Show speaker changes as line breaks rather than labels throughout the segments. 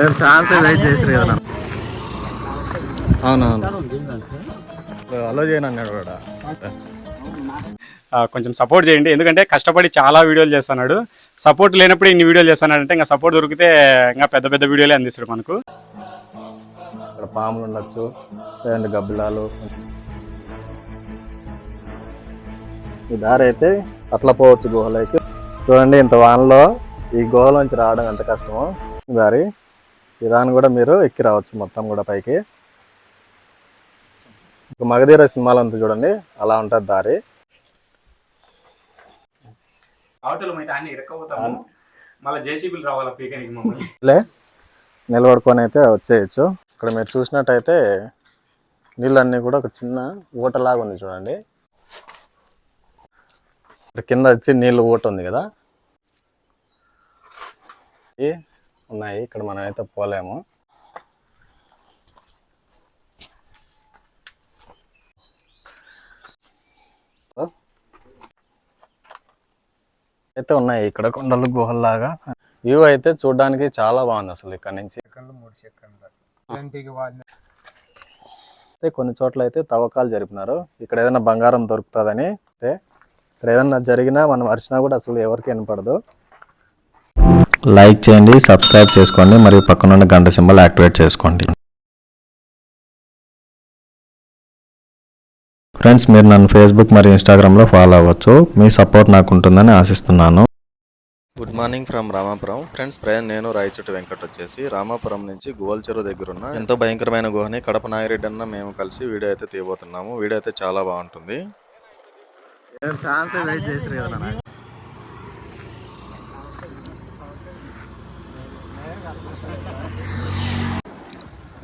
ఏం chance wait చేసి కదా అవునవును. అలో చేయను అన్నాడు కూడా
కొంచెం సపోర్ట్ చేయండి. ఎందుకంటే కష్టపడి చాలా వీడియోలు చేస్తున్నాడు. సపోర్ట్ లేనప్పుడు ఇన్ని వీడియోలు చేస్తున్నాడు అంటే ఇంకా సపోర్ట్ దొరికితే ఇంకా పెద్ద పెద్ద వీడియోలే అందిస్తాడు మనకు.
ఇక్కడ పాములు ఉండొచ్చు లేదంటే గబ్బిలాలు. ఈ దారి అయితే అట్లా పోవచ్చు గుహలోకి. చూడండి ఇంత వానలో ఈ గుహలోంచి రావడం ఎంత కష్టమో. దారి. ఈ దాన్ని కూడా మీరు ఎక్కి రావచ్చు మొత్తం కూడా పైకి. ఒక మగధీర సినిమాలు అంతా చూడండి అలా ఉంటుంది దారి. నిలబడుకొని అయితే వచ్చేయచ్చు. ఇక్కడ మీరు చూసినట్టయితే నీళ్ళన్నీ కూడా ఒక చిన్న ఊటలాగా ఉంది చూడండి. ఇక్కడ కింద వచ్చి నీళ్ళు ఊట ఉంది కదా. ఉన్నాయి. ఇక్కడ మనం అయితే పోలేము. అయితే ఉన్నాయి ఇక్కడ కొండలు గుహల్లాగా. వ్యూ అయితే చూడడానికి చాలా బాగుంది అసలు ఇక్కడ నుంచి. అయితే కొన్ని చోట్ల అయితే తవ్వకాలు జరిపినారు. ఇక్కడ ఏదైనా బంగారం దొరుకుతుందని. అయితే ఇక్కడ ఏదైనా జరిగినా మనం అరిచినా కూడా అసలు ఎవరికి వినపడదు. లైక్ చేయండి సబ్స్క్రైబ్ చేసుకోండి మరియు పక్కనున్న గంట సింబల్ యాక్టివేట్ చేసుకోండి. ఫ్రెండ్స్ మీరు నన్ను ఫేస్బుక్ మరియు ఇన్స్టాగ్రామ్లో ఫాలో అవ్వచ్చు. మీ సపోర్ట్ నాకు ఉంటుందని ఆశిస్తున్నాను. Good morning from Ramapuram friends Prayan నేను రాయచోటి వెంకట్ వచ్చేసి. రామాపురం నుంచి గోల్ చెరువు దగ్గర ఉన్న ఎంతో భయంకరమైన గుహని కడప నాగిరెడ్డి అన్న మేము కలిసి వీడియో అయితే తీయబోతున్నాము. వీడియో అయితే చాలా బాగుంటుంది. ఛాన్స్ వెయిట్ చేసి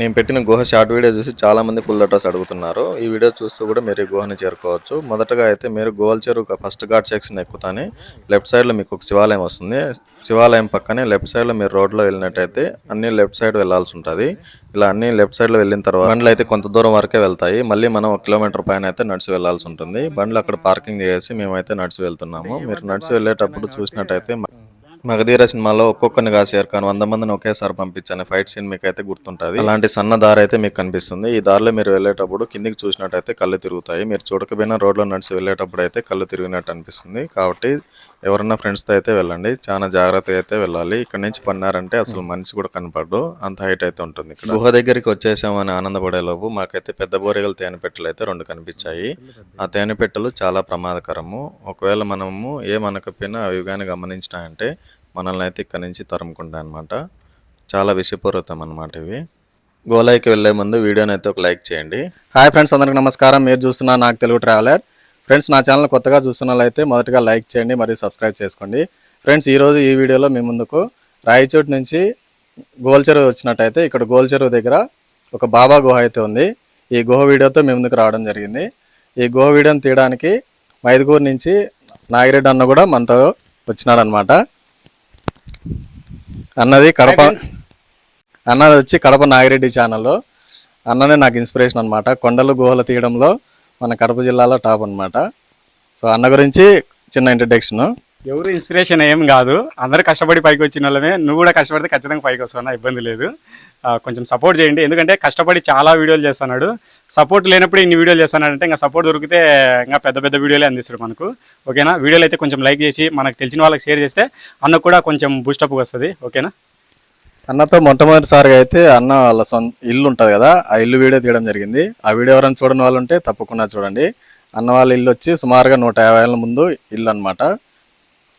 నేను పెట్టిన గుహ షార్ట్ వీడియో చూసి చాలామంది ఫుల్ అడ్రస్ అడుగుతున్నారు. ఈ వీడియో చూస్తూ కూడా మీరు ఈ గుహని చేరుకోవచ్చు. మొదటగా అయితే మీరు గోల్ చెరువు ఫస్ట్ ఘాట్ సెక్షన్ ఎక్కుతానే లెఫ్ట్ సైడ్లో మీకు ఒక శివాలయం వస్తుంది. శివాలయం పక్కనే లెఫ్ట్ సైడ్లో మీరు రోడ్లో వెళ్ళినట్టయితే అన్ని లెఫ్ట్ సైడ్ వెళ్ళాల్సి ఉంటుంది. ఇలా అన్ని లెఫ్ట్ సైడ్లో వెళ్ళిన తర్వాత బండ్లు అయితే కొంత దూరం వరకే వెళ్తాయి. మళ్ళీ మనం ఒక కిలోమీటర్ పైన అయితే నడిచి వెళ్ళాల్సి ఉంటుంది. బండ్లు అక్కడ పార్కింగ్ చేసి మేమైతే నడిచి వెళ్తున్నాము. మీరు నడిచి వెళ్ళేటప్పుడు చూసినట్టయితే మగధీర సినిమాలో ఒక్కొక్కరిని కాసేర్ ఖాన్ వంద మందిని ఒకేసారి పంపించాను ఫైట్ సీన్ మీకు అయితే గుర్తుంటుంది. అలాంటి సన్న దారి అయితే మీకు కనిపిస్తుంది. ఈ దారిలో మీరు వెళ్ళేటప్పుడు కిందికి చూసినట్టయితే కళ్ళు తిరుగుతాయి. మీరు చూడకపోయినా రోడ్లో నడిచి వెళ్ళేటప్పుడు అయితే కళ్ళు తిరిగినట్టు అనిపిస్తుంది. కాబట్టి ఎవరన్నా ఫ్రెండ్స్తో అయితే వెళ్ళండి. చాలా జాగ్రత్తగా అయితే వెళ్ళాలి. ఇక్కడ నుంచి పడినారంటే అసలు మనిషి కూడా కనపడదు అంత హైట్ అయితే ఉంటుంది ఇక్కడ. గుహ దగ్గరికి వచ్చేసామని ఆనందపడేలోపు మాకైతే పెద్ద బోరెగల తేనె పెట్టెలు అయితే రెండు కనిపించాయి. ఆ తేనె పెట్టెలు చాలా ప్రమాదకరము. ఒకవేళ మనము ఏమనకపోయినా అవి కానీ గమనించినాయంటే మనల్ని అయితే ఇక్కడ నుంచి తరుముకుంటాయి అనమాట చాలా విషపూరితం అనమాట ఇవి. గోలాయికి వెళ్ళే ముందు వీడియోని అయితే ఒక లైక్ చేయండి. హాయ్ ఫ్రెండ్స్ అందరికి నమస్కారం. మీరు చూస్తున్న నాకు తెలుగు ట్రావెలర్. ఫ్రెండ్స్ నా ఛానల్ కొత్తగా చూస్తున్న అయితే మొదటగా లైక్ చేయండి మరియు సబ్స్క్రైబ్ చేసుకోండి. ఫ్రెండ్స్ ఈరోజు ఈ వీడియోలో మీ ముందుకు రాయచోటు నుంచి గోల్చెరువు వచ్చినట్టయితే ఇక్కడ గోల్చెరువు దగ్గర ఒక బాబా గుహ అయితే ఉంది. ఈ గుహ వీడియోతో మీ ముందుకు రావడం జరిగింది. ఈ గుహ వీడియోని తీయడానికి మైదుగూరు నుంచి నాగిరెడ్డి అన్న కూడా మనతో వచ్చినాడనమాట అన్నది కడప అన్నది వచ్చి కడప నాగిరెడ్డి ఛానల్లో అన్ననే నాకు ఇన్స్పిరేషన్ అనమాట కొండలు గుహలు తీయడంలో మన కడప జిల్లాలో టాప్ అనమాట సో అన్న గురించి చిన్న ఇంట్రడక్షన్
ఎవరు ఇన్స్పిరేషన్ ఏం కాదు. అందరూ కష్టపడి పైకి వచ్చిన వాళ్ళమే. నువ్వు కూడా కష్టపడితే ఖచ్చితంగా పైకి వస్తావు ఇబ్బంది లేదు. కొంచెం సపోర్ట్ చేయండి. ఎందుకంటే కష్టపడి చాలా వీడియోలు చేస్తున్నాడు. సపోర్ట్ లేనప్పుడు ఇన్ని వీడియోలు చేస్తున్నాడంటే ఇంకా సపోర్ట్ దొరికితే ఇంకా పెద్ద పెద్ద వీడియోలే అందిస్తాడు మనకు. ఓకేనా? వీడియోలు అయితే కొంచెం లైక్ చేసి మనకు తెలిసిన వాళ్ళకి షేర్ చేస్తే అన్న కూడా కొంచెం బూస్టప్ వస్తుంది. ఓకేనా?
అన్నతో మొట్టమొదటిసారిగా అయితే అన్న వాళ్ళ సొంత ఇల్లు ఉంటుంది కదా ఆ ఇల్లు వీడియో తీయడం జరిగింది. ఆ వీడియో ఎవరైనా చూడని వాళ్ళు ఉంటే తప్పకుండా చూడండి. అన్న వాళ్ళ ఇల్లు వచ్చి సుమారుగా నూట యాభై ఏళ్ళ ముందు ఇల్లు అనమాట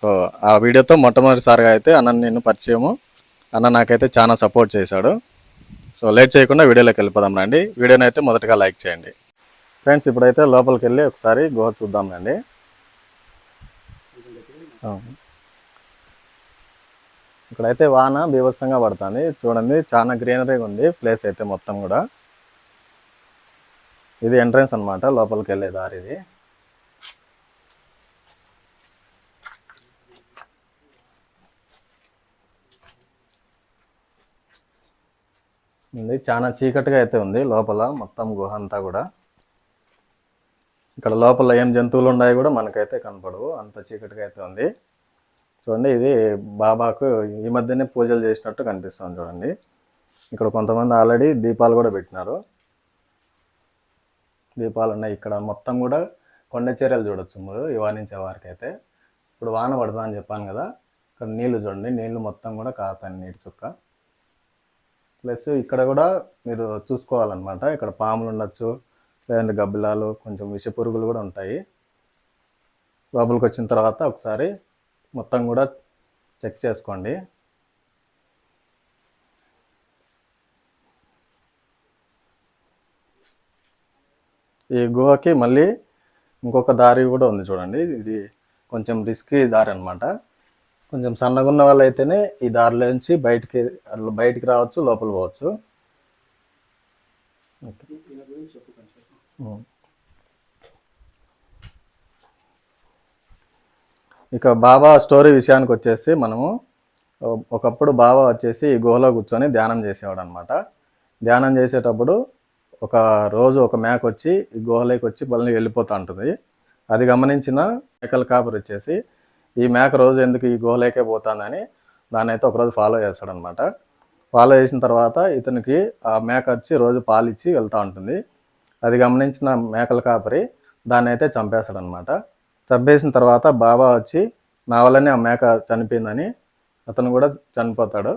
సో ఆ వీడియోతో మొట్టమొదటిసారిగా అయితే అన్న నేను పరిచయము. అన్న నాకైతే చాలా సపోర్ట్ చేశాడు. సో లేట్ చేయకుండా వీడియోలోకి వెళ్ళిపోదాం రండి. వీడియోని అయితే మొదటగా లైక్ చేయండి. ఫ్రెండ్స్ ఇప్పుడైతే లోపలికి వెళ్ళి ఒకసారి గుహ చూద్దాం రండి. ఇక్కడైతే వాన బీభత్సంగా పడుతుంది. చూడండి చాలా గ్రీనరీగా ఉంది ప్లేస్ అయితే మొత్తం కూడా. ఇది ఎంట్రన్స్ అనమాట లోపలికి వెళ్ళే దారి ఇది. ఉంది. చాలా చీకటిగా అయితే ఉంది లోపల మొత్తం గుహ అంతా కూడా. ఇక్కడ లోపల ఏం జంతువులు ఉన్నాయి కూడా మనకైతే కనపడవు. అంత చీకటిగా అయితే ఉంది. చూడండి ఇది బాబాకు ఈ మధ్యనే పూజలు చేసినట్టు కనిపిస్తుంది చూడండి. ఇక్కడ కొంతమంది ఆల్రెడీ దీపాలు కూడా పెట్టినారు. దీపాలు ఉన్నాయి. ఇక్కడ మొత్తం కూడా కొండ చర్యలు చూడొచ్చు మీరు ఇవా వారికైతే. వారికి అయితే ఇప్పుడు వాన పడదా అని చెప్పాను కదా. ఇక్కడ నీళ్ళు చూడండి నీళ్ళు మొత్తం కూడా కాతాయి నీటి చుక్క. ప్లస్ ఇక్కడ కూడా మీరు చూసుకోవాలన్నమాట. ఇక్కడ పాములు ఉండొచ్చు లేదంటే గబ్బిలాలు కొంచెం విష పురుగులు కూడా ఉంటాయి. లోపలికి వచ్చిన తర్వాత ఒకసారి మొత్తం కూడా చెక్ చేసుకోండి. ఈ గుహకి మళ్ళీ ఇంకొక దారి కూడా ఉంది చూడండి. ఇది కొంచెం రిస్కీ దారి అనమాట కొంచెం సన్నగా ఉన్న వాళ్ళు అయితేనే ఈ దారిలోంచి బయటికి బయటికి రావచ్చు లోపల పోవచ్చు. ఇక బాబా స్టోరీ విషయానికి వచ్చేసి మనము ఒకప్పుడు బాబా వచ్చేసి ఈ గుహలో కూర్చొని ధ్యానం చేసేవాడు అనమాట ధ్యానం చేసేటప్పుడు ఒక రోజు ఒక మేక వచ్చి ఈ గుహలోకి వచ్చి మళ్ళీ వెళ్ళిపోతూ ఉంటుంది. అది గమనించిన మేకల కాపరి వచ్చేసి ఈ మేక రోజు ఎందుకు ఈ గుహలోకే పోతానని దాన్ని అయితే ఒకరోజు ఫాలో చేస్తాడనమాట. ఫాలో చేసిన తర్వాత ఇతనికి ఆ మేక వచ్చి రోజు పాలు ఇచ్చి వెళ్తూ ఉంటుంది. అది గమనించిన మేకల కాపరి దాన్ని అయితే చంపేస్తాడనమాట. చంపేసిన తర్వాత బాబా వచ్చి నా వల్లనే ఆ మేక చనిపోయిందని అతను కూడా చనిపోతాడు.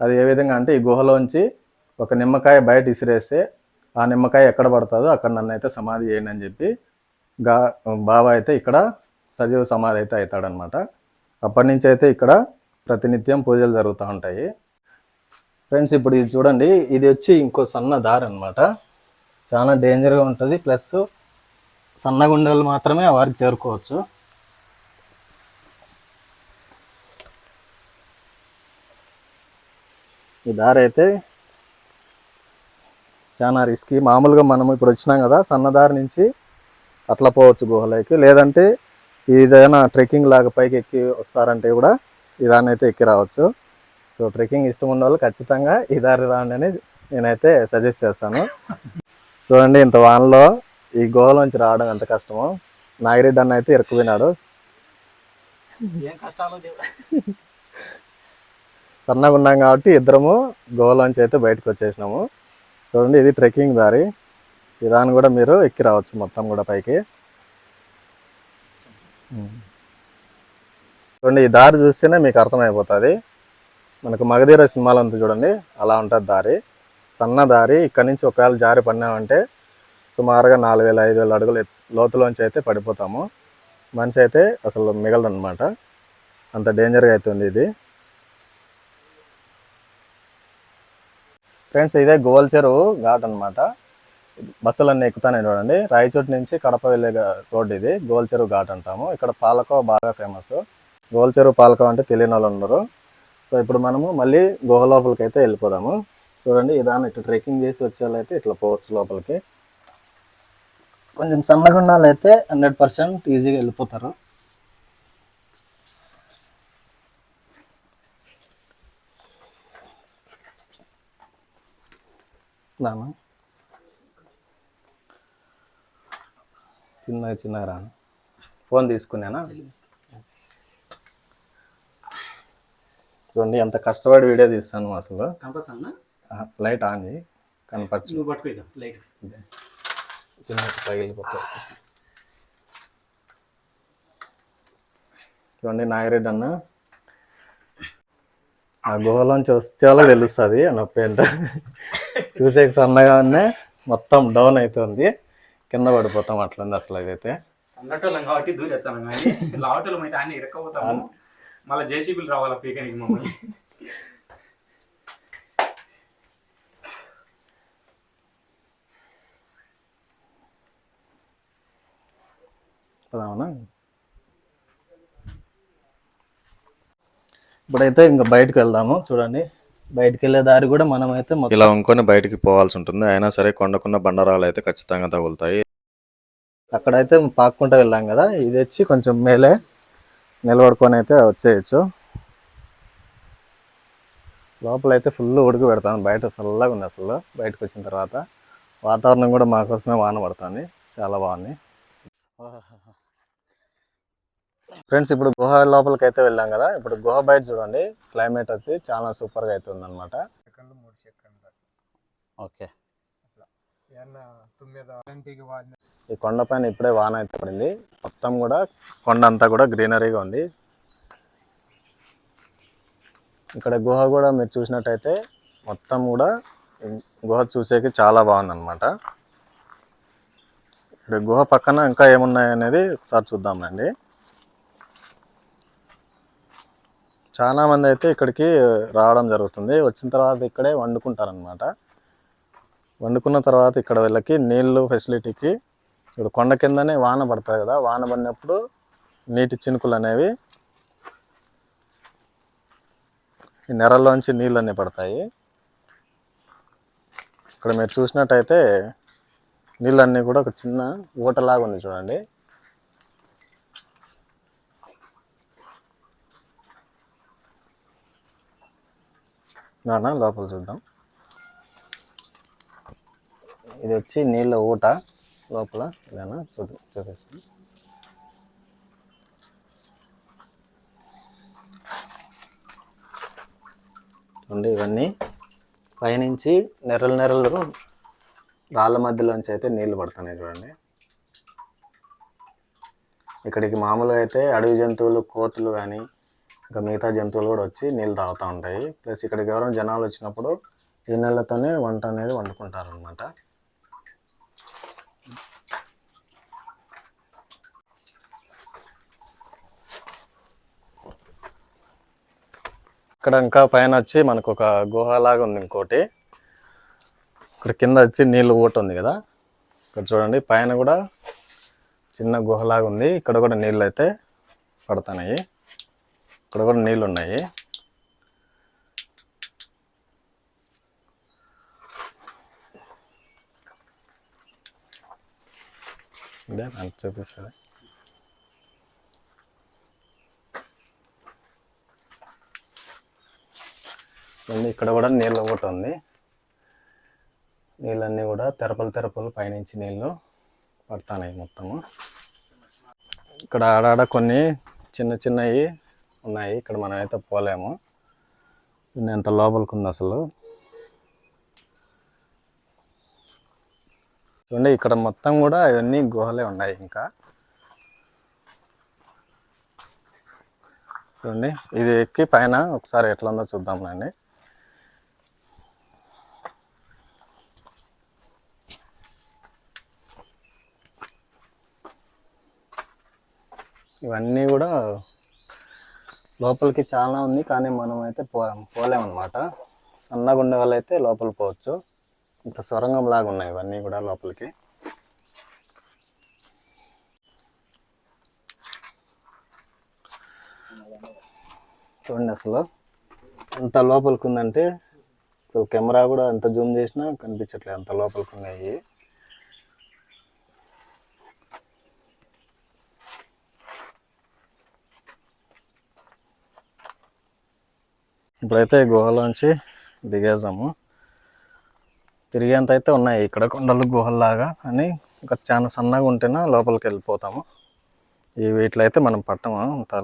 అది ఏ విధంగా అంటే ఈ గుహలోంచి ఒక నిమ్మకాయ బయట ఇసిరేస్తే ఆ నిమ్మకాయ ఎక్కడ పడుతుందో అక్కడ నన్ను అయితే సమాధి చేయండి అని చెప్పి గా బాబా అయితే ఇక్కడ సజీవ సమాధి అయితే అవుతాడనమాట. అప్పటి నుంచి అయితే ఇక్కడ ప్రతినిత్యం పూజలు జరుగుతూ ఉంటాయి. ఫ్రెండ్స్ ఇప్పుడు ఇది చూడండి ఇది వచ్చి ఇంకో సన్న దారి అనమాట చాలా డేంజర్గా ఉంటుంది. ప్లస్ సన్న గుండెలు మాత్రమే ఆ వారికి చేరుకోవచ్చు. ఈ దారి అయితే చాలా రిస్కీ మామూలుగా మనం ఇప్పుడు వచ్చినాం కదా సన్నదారి నుంచి అట్లా పోవచ్చు గుహలోకి. లేదంటే ఏదైనా ట్రెక్కింగ్ లాగా పైకి ఎక్కి వస్తారంటే కూడా ఈ దాన్ని అయితే ఎక్కి రావచ్చు. సో ట్రెక్కింగ్ ఇష్టం ఉన్న వాళ్ళు ఖచ్చితంగా ఈ దారి రాండి అని నేనైతే సజెస్ట్ చేస్తాను. చూడండి ఇంత వానలో ఈ గుహలోంచి రావడం ఎంత కష్టమో. నాగిరెడ్డి అన్న అయితే ఇరుక్కుపోయినాడు. సన్నగా ఉన్నాం కాబట్టి ఇద్దరము గుహలోంచి అయితే బయటకు వచ్చేసినాము. చూడండి ఇది ట్రెక్కింగ్ దారి. ఈ దాన్ని కూడా మీరు ఎక్కి రావచ్చు మొత్తం కూడా పైకి. చూడండి ఈ దారి చూస్తేనే మీకు అర్థమైపోతుంది. మనకు మగధీర సినిమాలు అంతా చూడండి అలా ఉంటుంది దారి. సన్న దారి ఇక్కడ నుంచి ఒకవేళ జారి పడినామంటే సుమారుగా నాలుగు వేల ఐదు వేల అడుగులు లోతులోంచి అయితే పడిపోతాము. మనిషి అయితే అసలు మిగలడు అనమాట అంత డేంజర్గా అవుతుంది ఇది. ఫ్రెండ్స్ ఇదే గోల్ చెరువు ఘాట్ అనమాట బస్సులన్నీ ఎక్కుతానే చూడండి. రాయచోటి నుంచి కడప వెళ్ళే రోడ్డు రోడ్ ఇది. గోల్చెరువు ఘాట్ అంటాము. ఇక్కడ పాలకో బాగా ఫేమస్. గోల్చెరువు పాలకో అంటే తెలియని వాళ్ళు ఉన్నారు సో ఇప్పుడు మనము మళ్ళీ గుహ లోపలికి అయితే వెళ్ళిపోదాము. చూడండి ఇదాన్ని ఇట్లా ట్రెక్కింగ్ చేసి వచ్చే ఇట్లా పోవచ్చు లోపలికి. కొంచెం సన్నగా ఉన్న వాళ్ళు హండ్రెడ్ పర్సెంట్ ఈజీగా వెళ్ళిపోతారు. నానా చిన్నగా చిన్నగా రాను ఫోన్ తీసుకున్నానా? చూడండి ఎంత కష్టపడి వీడియో తీస్తాను అసలు. లైట్ ఆన్ చేయి కనపరచు చిన్న పగిలిపోతాయి చూడండి నాగిరెడ్డి అన్న. ఆ గుహలోంచి వచ్చేలా తెలుస్తుంది ఆ నొప్పి ఏంటో. చూసే సన్నగానే మొత్తం డౌన్ అవుతుంది. కింద పడిపోతాం అట్లుంది అసలు ఇదైతే.
సన్నటోళ్ళం కాబట్టి దూరం వచ్చాను కానీ లావటోళ్ళం అయితే అన్ని ఇరక్కపోతాము. మళ్ళీ జేసీబీలు రావాలా పీకనికి మమ్మల్ని?
అవునా ఇప్పుడైతే ఇంకా బయటకు వెళ్దాము చూడండి. బయటకు వెళ్ళే దారి కూడా మనమైతే మొత్తం
ఇలా వంకొని బయటికి పోవాల్సి ఉంటుంది. అయినా సరే కొండకున్న బండరాలు అయితే ఖచ్చితంగా తగులుతాయి.
అక్కడైతే పాక్కుంటూ వెళ్ళాం కదా ఇది వచ్చి కొంచెం మేలే నిలబడుకొని అయితే వచ్చేయచ్చు. లోపల అయితే ఫుల్ ఉడికి పెడతాను. బయట చల్లగా ఉంది అసలు. బయటకు వచ్చిన తర్వాత వాతావరణం కూడా మా కోసమే వాన పడుతుంది. చాలా బాగుంది. ఫ్రెండ్స్ ఇప్పుడు గుహ లోపలికి అయితే వెళ్ళాం కదా. ఇప్పుడు గుహ బయట చూడండి. క్లైమేట్ వచ్చి చాలా సూపర్గా అయితే ఉందన్నమాట.
సెకండ్లు మూడు సెకండ్లు.
ఓకే. ఈ కొండ పైన ఇప్పుడే వాన అయితే పడింది. మొత్తం కూడా కొండ అంతా కూడా గ్రీనరీగా ఉంది. ఇక్కడ గుహ కూడా మీరు చూసినట్టయితే మొత్తం కూడా గుహ చూసేకి చాలా బాగుందన్నమాట. ఇక్కడ గుహ పక్కన ఇంకా ఏమున్నాయి అనేది ఒకసారి చూద్దామండి చాలా మంది అయితే ఇక్కడికి రావడం జరుగుతుంది. వచ్చిన తర్వాత ఇక్కడే వండుకుంటారనమాట వండుకున్న తర్వాత ఇక్కడ వీళ్ళకి నీళ్ళు ఫెసిలిటీకి ఇప్పుడు కొండ కిందనే వాన పడుతుంది కదా వాన పడినప్పుడు నీటి చినుకులు అనేవి ఈ నెరల్లోంచి నీళ్ళు అన్నీ పడతాయి. ఇక్కడ మీరు చూసినట్టయితే నీళ్ళన్నీ కూడా ఒక చిన్న ఊటలాగా ఉంది చూడండి. నాన్న లోపల చూద్దాం. ఇది వచ్చి నీళ్ళ ఊట లోపల ఇదేనా చూ చూపిస్తాను. ఉండి ఇవన్నీ పైనుంచి నెరలు నెరలు రాళ్ళ మధ్యలోంచి అయితే నీళ్ళు పడుతున్నాయి చూడండి. ఇక్కడికి మామూలుగా అయితే అడవి జంతువులు కోతులు కానీ ఇంకా మిగతా జంతువులు కూడా వచ్చి నీళ్ళు తాగుతూ ఉంటాయి. ప్లస్ ఇక్కడికి ఎవరైనా జనాలు వచ్చినప్పుడు ఈ నీళ్ళతోనే వంట అనేది వండుకుంటారు అనమాట ఇక్కడ ఇంకా పైన వచ్చి మనకు ఒక గుహలాగా ఉంది ఇంకోటి. ఇక్కడ కింద వచ్చి నీళ్ళు ఊట ఉంది కదా. ఇక్కడ చూడండి పైన కూడా చిన్న గుహలాగా ఉంది. ఇక్కడ కూడా నీళ్ళు అయితే పడుతున్నాయి. ఇక్కడ కూడా నీళ్ళు ఉన్నాయి ఇదే నాకు చూపిస్తుంది. ఇక్కడ కూడా నీళ్ళు ఒకటి ఉంది. నీళ్ళన్నీ కూడా తెరపలు తెరపలు పైనుంచి నీళ్ళు పడుతున్నాయి మొత్తము. ఇక్కడ ఆడాడ కొన్ని చిన్న చిన్నవి ఉన్నాయి. ఇక్కడ మనం అయితే పోలేము ఎంత లోపలికి ఉంది అసలు? చూడండి ఇక్కడ మొత్తం కూడా ఇవన్నీ గుహలే ఉన్నాయి ఇంకా. చూడండి ఇది ఎక్కి పైన ఒకసారి ఎట్లా ఉందో చూద్దాంనండి ఇవన్నీ కూడా లోపలికి చాలా ఉంది కానీ మనం అయితే పో పోలేమన్నమాట. సన్నగా ఉండే వాళ్ళు అయితే లోపల పోవచ్చు. ఇంత సొరంగం లాగా ఉన్నాయి ఇవన్నీ కూడా లోపలికి. చూడండి అసలు ఎంత లోపలికి ఉందంటే అసలు కెమెరా కూడా ఎంత జూమ్ చేసినా కనిపించట్లేదు. అంత లోపలికి ఉన్నాయి. ఇప్పుడైతే గుహలోంచి దిగేసాము. తిరిగేంత అయితే ఉన్నాయి. ఇక్కడ కొండలు గుహల్లాగా అని ఇంకా చాలా సన్నగా ఉంటేనే లోపలికి వెళ్ళిపోతాము. ఈ వీటిలో అయితే మనం పట్టము. అంత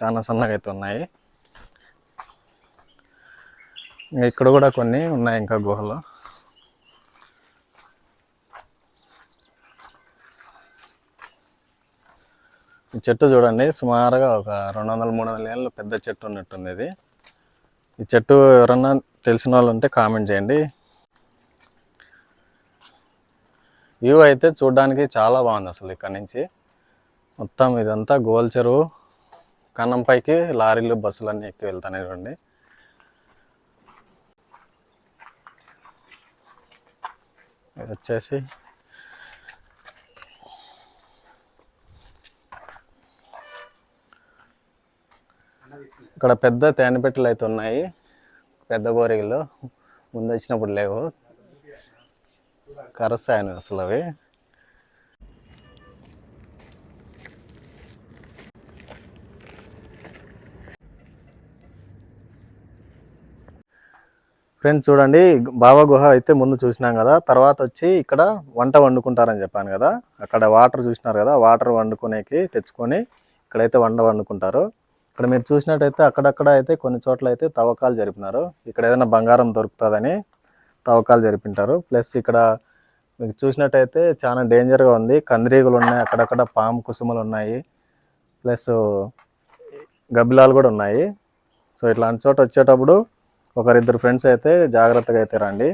చాలా సన్నగా అయితే ఉన్నాయి. ఇంకా ఇక్కడ కూడా కొన్ని ఉన్నాయి ఇంకా గుహలు. చెట్టు చూడండి. సుమారుగా ఒక రెండు వందల మూడు వందల ఏళ్ళు పెద్ద చెట్టు ఉన్నట్టుంది ఇది. ఈ చెట్టు ఎవరన్నా తెలిసిన వాళ్ళు ఉంటే కామెంట్ చేయండి. వ్యూ అయితే చూడడానికి చాలా బాగుంది అసలు ఇక్కడ నుంచి. మొత్తం ఇదంతా గోల్ చెరువు. కన్నంపైకి లారీలు బస్సులు అన్నీ ఎక్కి వెళ్తానే చూడండి. వచ్చేసి ఇక్కడ పెద్ద తేనెపెట్టెలు అయితే ఉన్నాయి. పెద్ద బోరిగలు. ముందు వచ్చినప్పుడు లేవు. కరస్తాయని అసలు అవి. ఫ్రెండ్స్ చూడండి బాబా గుహ అయితే ముందు చూసినాం కదా. తర్వాత వచ్చి ఇక్కడ వంట వండుకుంటారని చెప్పాను కదా. అక్కడ వాటర్ చూసినారు కదా. వాటర్ వండుకునేకి తెచ్చుకొని ఇక్కడైతే వంట వండుకుంటారు. ఇక్కడ మీరు చూసినట్టయితే అక్కడక్కడ అయితే కొన్ని చోట్ల అయితే తవ్వకాలు జరిపినారు. ఇక్కడ ఏదైనా బంగారం దొరుకుతుందని తవ్వకాలు జరిపింటారు. ప్లస్ ఇక్కడ మీకు చూసినట్టయితే చాలా డేంజర్గా ఉంది. కందిరీగులు ఉన్నాయి అక్కడక్కడ పాము కుసుమలు ఉన్నాయి. ప్లస్ గబ్బిలాలు కూడా ఉన్నాయి. సో ఇట్లాంటి చోట వచ్చేటప్పుడు ఒకరిద్దరు ఫ్రెండ్స్ అయితే జాగ్రత్తగా అయితే రండి.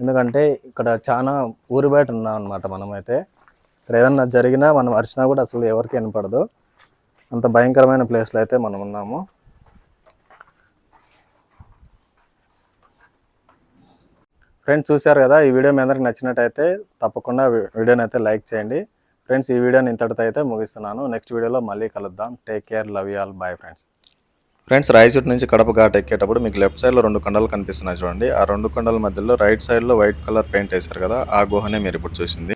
ఎందుకంటే ఇక్కడ చాలా ఊరి బయట ఉన్నాం అనమాట మనమైతే. ఇక్కడ ఏదన్నా జరిగినా మనం అరిచినా కూడా అసలు ఎవరికి వినపడదు. అంత భయంకరమైన ప్లేస్లో అయితే మనం ఉన్నాము. ఫ్రెండ్స్ చూశారు కదా ఈ వీడియో మీ అందరికి నచ్చినట్టయితే తప్పకుండా వీడియోని అయితే లైక్ చేయండి. ఫ్రెండ్స్ ఈ వీడియోని ఇంతటితో అయితే ముగిస్తున్నాను. నెక్స్ట్ వీడియోలో మళ్ళీ కలుద్దాం. Take care love you all bye friends
friends Rayachoti నుంచి కడప ఘాట్ ఎక్కేటప్పుడు మీకు లెఫ్ట్ సైడ్లో రెండు కొండలు కనిపిస్తున్నాయి చూడండి. ఆ రెండు కొండల మధ్యలో రైట్ సైడ్లో వైట్ కలర్ పెయింట్ వేశారు కదా ఆ గుహనే మీరు ఇప్పుడు చూసింది.